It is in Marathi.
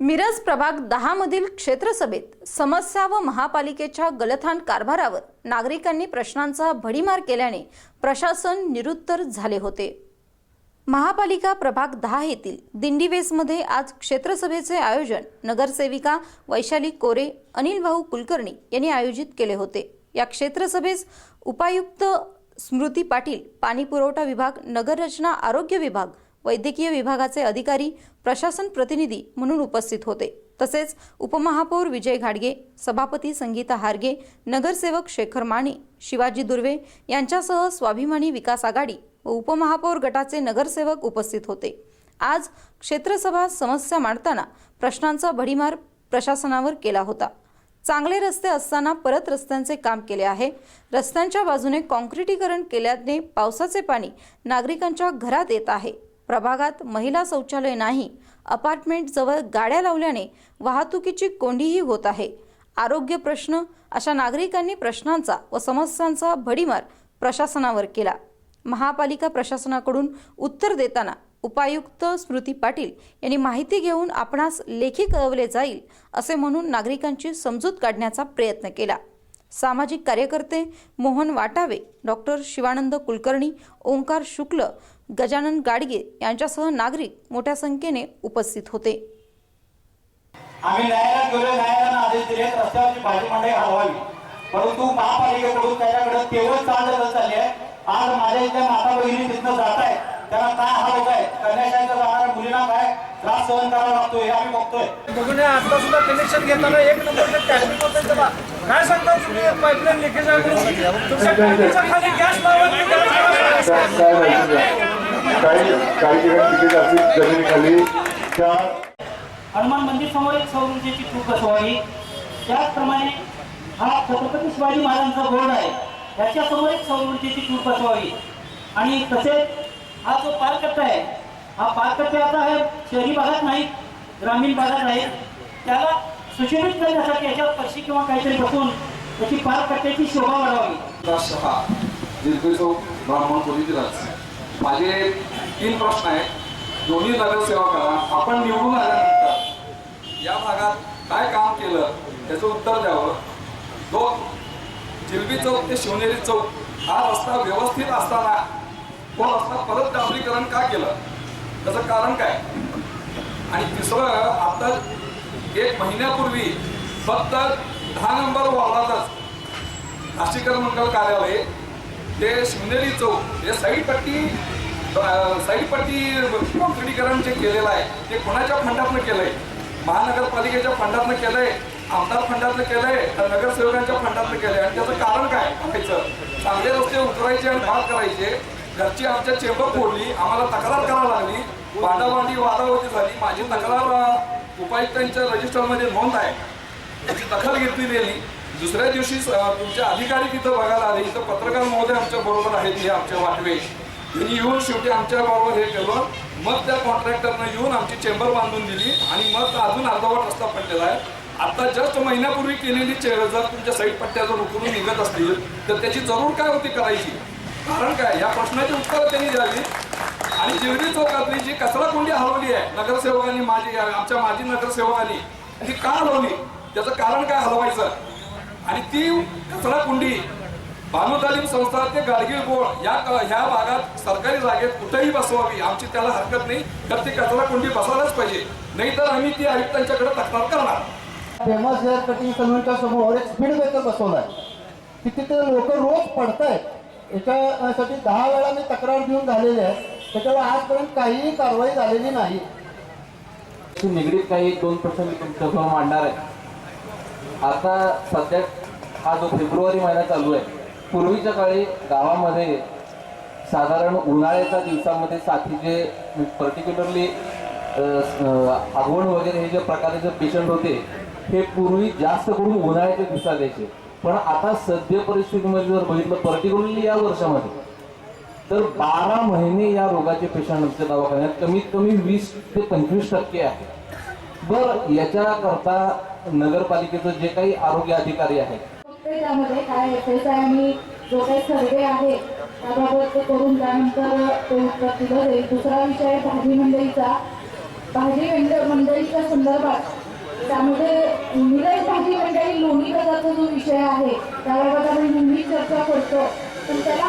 मिरज प्रभाग दहा मधील क्षेत्रसभेत समस्या व महापालिकेच्या गलथान कारभारावर नागरिकांनी प्रश्नांचा भडीमार केल्याने प्रशासन निरुत्तर झाले होते. महापालिका प्रभाग दहा येथील दिंडीवेसमध्ये आज क्षेत्रसभेचे आयोजन नगरसेविका वैशाली कोरे अनिल भाऊ कुलकर्णी यांनी आयोजित केले होते. या क्षेत्रसभेस उपायुक्त स्मृती पाटील पाणीपुरवठा विभाग नगररचना आरोग्य विभाग वैद्यकीय विभागाचे अधिकारी प्रशासन प्रतिनिधी म्हणून उपस्थित होते. तसेच उपमहापौर विजय घाडगे सभापती संगीता हारगे नगरसेवक शेखर माने शिवाजी दुर्वे यांच्यासह स्वाभिमानी विकास आघाडी व उपमहापौर गटाचे नगरसेवक उपस्थित होते. आज क्षेत्रसभा समस्या मांडताना प्रश्नांचा भडीमार प्रशासनावर केला होता. चांगले रस्ते असताना परत रस्त्यांचे काम केले आहे. रस्त्यांच्या बाजूने कॉन्क्रिटीकरण केल्याने पावसाचे पाणी नागरिकांच्या घरात येत आहे. प्रभागात महिला शौचालय नाही अपार्टमेंट जवळ गाड्या लावल्याने वाहतुकीची कोंडीही होत आहे. आरोग्य प्रश्न अशा नागरिकांनी प्रश्नांचा व समस्यांचा भडीमार प्रशासनावर केला. महापालिका प्रशासनाकडून उत्तर देताना उपायुक्त स्मृती पाटील यांनी माहिती घेऊन आपणास लेखी कळवले जाईल असे म्हणून नागरिकांची समजूत काढण्याचा प्रयत्न केला. सामाजिक कार्यकर्ते मोहन वाटावे डॉक्टर शिवानंद कुलकर्णी ओंकार शुक्ल गजानन गाडगे यांच्यासह नागरिक मोठ्या संख्येने उपस्थित होते. आम्ही न्यायालयात गेलो न्यायालयानं आदेश दिले रस्त्यावरची भाजी मंडई हलवावी. परंतु महापालिकेकडून त्याच्याकडे केवळ चालत चालली आहे. आज माझ्या इथल्या माता भगिनी तिथनं जात आहेत. त्यांना काय हाल होत आहे? कन्याशाळेच्या जाणाऱ्या मुलींना काय त्रास सहन करावा लागतोय हे आम्ही बघतोय. बघून आता सुद्धा कनेक्शन घेताना एक नंबरचं टॅक्निक होतं त्याला काय सांगता तुम्ही? पाईपलाईन लिकेज आहे म्हणून. तुमच्या टाकीच्या खाली गॅस लावा की gas लावा? काय काय माहिती आहे? काही काही ठिकाणी तिकीट असतील जमिनीखाली त्या हनुमान मंदिर समोर एक सौर ऊर्जेची ट्यूब बसवावी. त्याचप्रमाणे हा छत्रपती शिवाजी महाराजांचा बोर्ड आहे. त्याच्यासमोर एक सौर ऊर्जेची ट्यूब बसवावी. आणि तसेच हा जो पारकट्टा आहे हा पारकट्टा आता आहे शहरी भागात नाही ग्रामीण भागात आहे त्याला सुशोभित करण्यासाठी याच्यावर पक्षी किंवा काहीतरी बसून त्याची पारकट्ट्याची शोभा वाढवावी? ब्राह्मण पोलीस माझे तीन प्रश्न आहेत. दोन्ही नगरसेवा करा आपण निवडून आल्यानंतर या भागात काय काम केलं त्याचं उत्तर द्यावं? दोन जिलबी चौक ते शिवनेरी चौक हा रस्ता व्यवस्थित असताना तो रस्ता परत डांबरीकरण का केलं? त्याचं कारण काय? आणि तिसरं आता एक महिन्यापूर्वी फक्त दहा नंबर वॉर्डातच नाशिककर मंगल कार्यालय ते शिंदेरी चौक हे साईडपट्टी साईडपट्टी कॉन्क्रिटीकरण जे केलेलं आहे ते कोणाच्या फंडातनं केलंय? महानगरपालिकेच्या फंडातनं केलंय? आमदार फंडातनं केलंय? तर नगरसेवकांच्या फंडातनं केलंय? आणि त्याचं कारण काय म्हणायचं चांगले रस्ते उतरायचे आणि भाग करायचे. घरची आमच्या चेंबर फोडली आम्हाला तक्रार करावी लागली. भांडाभांडी वादावती झाली. माझी तक्रार उपायुक्तांच्या रजिस्टरमध्ये नोंद आहे. त्याची दखल घेतली गेली. दुसऱ्या दिवशी तुमच्या तुमचे अधिकारी तिथं बघायला आले. इथं पत्रकार महोदय आमच्या बरोबर आहेत हे आमच्या वाटवे. त्यांनी येऊन शेवटी आमच्या बरोबर हे केलं. मग त्या कॉन्ट्रॅक्टरनं येऊन आमची चेंबर बांधून दिली आणि मग अजून अर्धवट रस्ता पडलेला आहे. आता जस्ट महिन्यापूर्वी केलेली जर तुमच्या साईड पट्ट्या जर उकरून निघत असतील तर त्याची जरूर काय होती करायची? कारण काय? या प्रश्नाची उत्तरं त्यांनी द्यावी. आणि जिरडी चौकातली जी कचरा कुंडी हलवली आहे नगरसेवकांनी माझी आमच्या माजी नगरसेवकांनी ती का हलवली? त्याचं कारण काय हलवायचं? आणि ती कचरा कुंडी बानू तालीम संस्था ते गाडगीळ गोळ या ह्या भागात सरकारी जागेत कुठेही बसवावी आमची त्याला हरकत नाही. तर ती कचरा कुंडी बसायलाच पाहिजे. नाहीतर आम्ही ती आयुक्तांच्याकडे तक्रार करणार. फेमस हेअर कटिंग सलूनच्या समोर एक स्पीड ब्रेकर बसवलाय. की तिथे लोक रोज पडतायत. याच्यासाठी दहा वेळा मी तक्रार देऊन झालेली आहे त्याच्यावर आजपर्यंत काहीही कारवाई झालेली नाही. निगडीत काही दोन प्रश्न मी तुमच्यासमोर मांडणार आहे. आता सध्या हा जो फेब्रुवारी महिना चालू आहे पूर्वीच्या काळी गावामध्ये साधारण उन्हाळ्याच्या दिवसामध्ये साथीचे पर्टिक्युलरली आगवण वगैरे हे जे प्रकारचे जे पेशंट होते हे पूर्वी जास्त करून उन्हाळ्याच्या दिवसात यायचे. पण आता सद्य परिस्थितीमध्ये जर बघितलं पर्टिक्युलरली या वर्षामध्ये तर बारा महिने या रोगाचे पेशंट आमच्या दवाखान्यात कमीत कमी वीस ते पंचवीस टक्के आहे. बर याच्याकरता नगरपालिकेचं जे काही आरोग्य अधिकारी आहेत. ते त्यामध्ये काय असायचं आणि जो काही सर्वे आहे त्याबाबत ते करून त्यानंतर ते उत्तर दिलं जाईल. दुसरा विषय भाजी मंडईचा. भाजी मंड- मंडळीच्या संदर्भात त्यामध्ये निरज भाजी मंडळी लोणी गजाचा जो विषय आहे त्याबाबत आम्ही नेहमी चर्चा करतो. पण त्याला